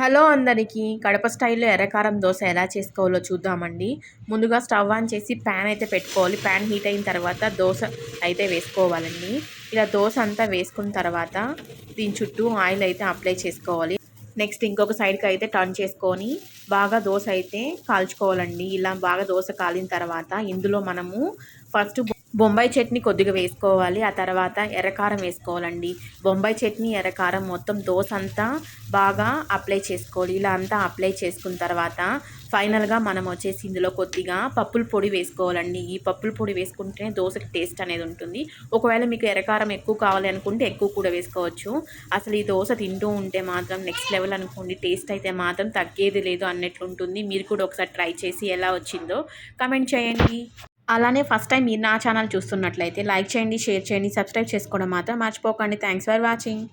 Hello అందరికీ కడప స్టైల్లో ఎర్రకారం దోశ ఎలా చేసుకోవాలో చూద్దామండి. ముందుగా స్టవ్ ఆన్ చేసి ప్యాన్ అయితే పెట్టుకోవాలి. ప్యాన్ హీట్ అయిన తర్వాత దోశ అయితే వేసుకోవాలండి. ఇలా దోశ అంతా వేసుకున్న తర్వాత దీని చుట్టూ ఆయిల్ అయితే అప్లై చేసుకోవాలి. నెక్స్ట్ ఇంకొక సైడ్కి అయితే టర్న్ చేసుకొని బాగా దోశ అయితే కాల్చుకోవాలండి. ఇలా బాగా దోశ కాలిన తర్వాత ఇందులో మనము ఫస్ట్ బొంబాయి చట్నీ కొద్దిగా వేసుకోవాలి. ఆ తర్వాత ఎర్రకారం వేసుకోవాలండి. బొంబాయి చట్నీ ఎర్రకారం మొత్తం దోశ అంతా బాగా అప్లై చేసుకోవాలి. ఇలా అంతా అప్లై చేసుకున్న తర్వాత ఫైనల్గా మనం వచ్చేసి ఇందులో కొద్దిగా పప్పుల పొడి వేసుకోవాలండి. ఈ పప్పుల పొడి వేసుకుంటేనే దోశకి టేస్ట్ అనేది ఉంటుంది. ఒకవేళ మీకు ఎర్రకారం ఎక్కువ కావాలి అనుకుంటే ఎక్కువ కూడా వేసుకోవచ్చు. అసలు ఈ దోశ తింటూ ఉంటే మాత్రం నెక్స్ట్ లెవెల్ అనుకోండి టేస్ట్ అయితే మాత్రం తగ్గేది లేదు అన్నట్లుంటుంది మీరు కూడా ఒకసారి ట్రై చేసి ఎలా వచ్చిందో కమెంట్ చేయండి. అలానే ఫస్ట్ టైం మీరు నా ఛానల్ చూస్తున్నట్లయితే లైక్ చేయండి షేర్ చేయండి సబ్స్క్రైబ్ చేసుకోవడం మాత్రం మర్చిపోకండి. Thanks for watching